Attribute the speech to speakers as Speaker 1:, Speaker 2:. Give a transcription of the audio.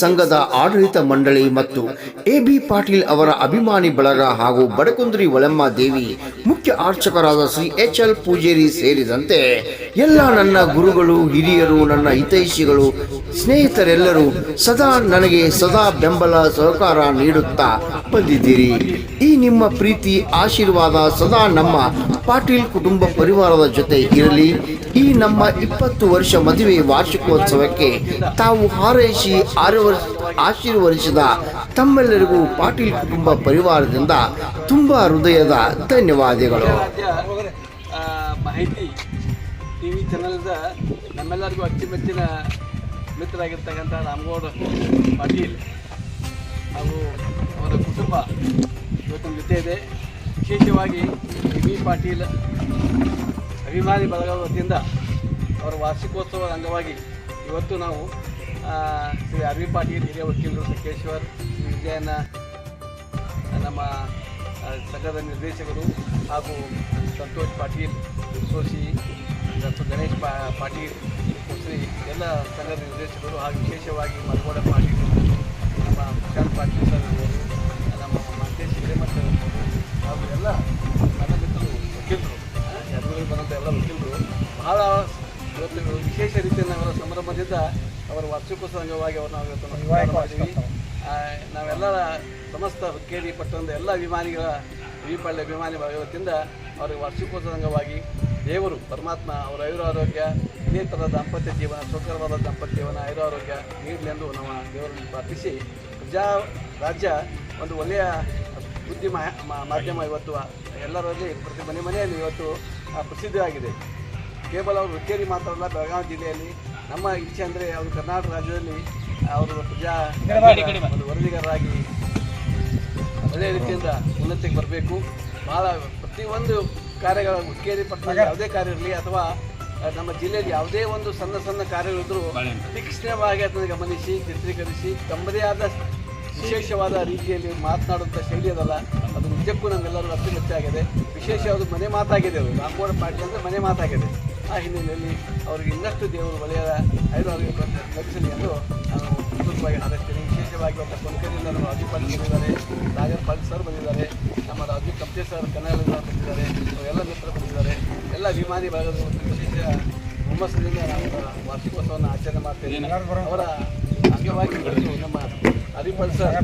Speaker 1: ಸಂಘದ ಆಡಳಿತ ಮಂಡಳಿ ಮತ್ತು ಎ ಬಿ ಪಾಟೀಲ್ ಅವರ ಅಭಿಮಾನಿ ಬಳಗ ಹಾಗೂ ಬಡಕುಂದ್ರಿ ಒಳಮ್ಮ ದೇವಿ ಮುಖ್ಯ ಅರ್ಚಕರಾದ ಶ್ರೀ ಎಚ್ ಎಲ್ ಪೂಜೇರಿ ಸೇರಿದಂತೆ ಎಲ್ಲ ನನ್ನ ಗುರುಗಳು, ಹಿರಿಯರು, ನನ್ನ ಹಿತೈಷಿಗಳು, ಸ್ನೇಹಿತರೆಲ್ಲರೂ ಸದಾ ನನಗೆ ಸದಾ ಬೆಂಬಲ ಸಹಕಾರ ನೀಡುತ್ತಾ ಬಂದಿದ್ದೀರಿ. ಈ ನಿಮ್ಮ ಪ್ರೀತಿ, ಆಶೀರ್ವಾದ ಸದಾ ನಮ್ಮ ಪಾಟೀಲ್ ಕುಟುಂಬ ಪರಿವಾರದ ಜೊತೆ ಇರಲಿ. ಈ ನಮ್ಮ ಇಪ್ಪತ್ತು ವರ್ಷ ಮದುವೆ ವಾರ್ಷಿಕೋತ್ಸವಕ್ಕೆ ತಾವು ಹಾರೈಸಿ ಆರವರ್ ಆಶೀರ್ವದಿಸಿದ ತಮ್ಮೆಲ್ಲರಿಗೂ ಪಾಟೀಲ್ ಕುಟುಂಬ ಪರಿವಾರದಿಂದ ತುಂಬಾ ಹೃದಯದ ಧನ್ಯವಾದಗಳು.
Speaker 2: ಮಾಹಿತಿ ಟಿ ವಿ ಚಾನಲ್ದ ನಮ್ಮೆಲ್ಲರಿಗೂ ಅಚ್ಚುಮೆಚ್ಚಿನ ಮಿತ್ರರಾಗಿರ್ತಕ್ಕಂಥ ರಾಮಗೌಡ ಪಾಟೀಲ್ ಹಾಗೂ ಅವರ ಕುಟುಂಬ ಇವತ್ತಿನ ಜೊತೆ ಇದೆ. ವಿಶೇಷವಾಗಿ ಬಿ ಪಾಟೀಲ್, ಅಭಿಮಾನಿ ಬಳಗದ ವತಿಯಿಂದ ಅವರ ವಾರ್ಷಿಕೋತ್ಸವದ ಅಂಗವಾಗಿ ಇವತ್ತು ನಾವು ಶ್ರೀ ಆರ್ ವಿ ಪಾಟೀಲ್, ಹಿರಿಯ ವಕೀಲರು ಸಕೇಶ್ವರ್ ವಿಜಯನ ನಮ್ಮ ಸಂಘದ ನಿರ್ದೇಶಕರು ಹಾಗೂ ಸಂತೋಷ್ ಪಾಟೀಲ್, ಸೋಸಿ, ಡಾಕ್ಟರ್ ಗಣೇಶ್ ಪಾ, ಪಾಟೀಲ್, ಶ್ರೀ ಎಲ್ಲ ಸಂಘದ ನಿರ್ದೇಶಕರು ಹಾಗೂ ವಿಶೇಷವಾಗಿ ಮಲ್ಗೋಡ ಪಾಟೀಲ್ ನಮ್ಮ ಪ್ರಶಾಂತ್ ಪಾಟೀಲ್ ಸರ್ ಇರ್ಬೋದು ನಮ್ಮ ಮಂತೇಶ್ ಹಿರೇಮಠ ಇರ್ಬೋದು ಹಾಗೂ ಎಲ್ಲ ನನ್ನ ವಕೀಲರು ಬಂದಂಥ ಎಲ್ಲ ವಕೀಲರು ಬಹಳ ಇವತ್ತು ವಿಶೇಷ ರೀತಿಯಲ್ಲಿ ನಾವೆಲ್ಲ ಸಂಭ್ರಮದಿಂದ ಅವರ ವಾರ್ಷಿಕೋತ್ಸವ ಅಂಗವಾಗಿ ಅವರು ನಾವು ಇವತ್ತು ಮಾಡಿದ್ವಿ ನಾವೆಲ್ಲರ ಸಮಸ್ತ ಕೇಳಿ ಪಟ್ಟಂಥ ಎಲ್ಲ ಅಭಿಮಾನಿಗಳ ವಿಪಾಳ್ಯ ಅಭಿಮಾನಿ ಇವತ್ತಿಂದ ಅವರಿಗೆ ವಾರ್ಷಿಕೋತ್ಸವ ಅಂಗವಾಗಿ ದೇವರು ಪರಮಾತ್ಮ ಅವರ ಐರು ಆರೋಗ್ಯ ಇದೇ ಥರ ದಾಂಪತ್ಯ ಜೀವನ ಸುಖಕರವಾದ ದಾಂಪತ್ಯ ಜೀವನ ಐರು ಆರೋಗ್ಯ ನೀಡಲಿ ಎಂದು ನಮ್ಮ ದೇವರನ್ನು ಪ್ರಾರ್ಥಿಸಿ. ಪ್ರಜಾ ರಾಜ್ಯ ಒಂದು ಒಳ್ಳೆಯ ಬುದ್ಧಿ ಮಾಧ್ಯಮ ಇವತ್ತು ಎಲ್ಲರಲ್ಲಿ ಪ್ರತಿ ಮನೆ ಮನೆಯಲ್ಲಿ ಇವತ್ತು ಪ್ರಸಿದ್ಧವಾಗಿದೆ ಕೇವಲ ಅವರು ಹುಕ್ಕೇರಿ ಮಾತ್ರ ಅಲ್ಲ ಬೆಳಗಾವಿ ಜಿಲ್ಲೆಯಲ್ಲಿ ನಮ್ಮ ಇಚ್ಛೆ ಅಂದರೆ ಅವರು ಕರ್ನಾಟಕ ರಾಜ್ಯದಲ್ಲಿ ಅವರು ಪ್ರಜಾ ಒಂದು ವರದಿಗಾರರಾಗಿ ಒಳ್ಳೆಯ ರೀತಿಯಿಂದ ಉನ್ನತಿಗೆ ಬರಬೇಕು. ಭಾಳ ಪ್ರತಿಯೊಂದು ಕಾರ್ಯಗಳ ಹುಕ್ಕೇರಿ ಪಟ್ಟಣ ಯಾವುದೇ ಕಾರ್ಯ ಇರಲಿ ಅಥವಾ ನಮ್ಮ ಜಿಲ್ಲೆಯಲ್ಲಿ ಯಾವುದೇ ಒಂದು ಸಣ್ಣ ಸಣ್ಣ ಕಾರ್ಯಗಳಿದ್ರೂ ತೀಕ್ಷ್ಣವಾಗಿ ಅದನ್ನು ಗಮನಿಸಿ ಚಿತ್ರೀಕರಿಸಿ ತಮ್ಮದೇ ಆದ ವಿಶೇಷವಾದ ರೀತಿಯಲ್ಲಿ ಮಾತನಾಡುವಂಥ ಶೈಲಿ ಅದಲ್ಲ. ಅದು ನಿಜಕ್ಕೂ ನಮ್ಮೆಲ್ಲರೂ ಅತ್ಯುಮೆಚ್ಚಾಗಿದೆ ವಿಶೇಷವಾದ ಮನೆ ಮಾತಾಗಿದೆ ಅದು ರಾಮಗೌಡ ಪಾಟೀಲ್ ಅಂದರೆ ಮನೆ ಮಾತಾಗಿದೆ. ಆ ಹಿನ್ನೆಲೆಯಲ್ಲಿ ಅವರಿಗೆ ಇನ್ನಷ್ಟು ದೇವರು ಒಳ್ಳೆಯದ ಐದು ಲಭಿಸಲಿ ಎಂದು ನಾನು ಪೂರ್ವಕವಾಗಿ ಹಾರೈಸ್ತೇನೆ ವಿಶೇಷವಾಗಿ ಒಬ್ಬ ಕೊಂಕಣಿಯಿಂದ ನಮ್ಮ ಪಾಟೀಲ್ ಬಂದಿದ್ದಾರೆ ನಾಗರ್ ಪಾಟೀಲ್ ಸರ್ ಬಂದಿದ್ದಾರೆ ನಮ್ಮ ರಾಜೀವ್ ಕಪ್ತೆ ಸರ್ ಕನ್ನಡ ಬಂದಿದ್ದಾರೆ ಎಲ್ಲ ಮಿತ್ರರು ಬಂದಿದ್ದಾರೆ ಎಲ್ಲ ವಿಮಾನಿ ಭಾಗದ ಒಂದು ವಿಶೇಷ ಹುಮ್ಮಸ್ಸಿನಿಂದ ನಾವು ವಾರ್ಷಿಕೋತ್ಸವವನ್ನು ಆಚರಣೆ ಮಾಡ್ತೇವೆ ಅವರ ಅಂಗವಾಗಿ ನಮ್ಮ ಹರಿಪಾಲ್ ಸರ್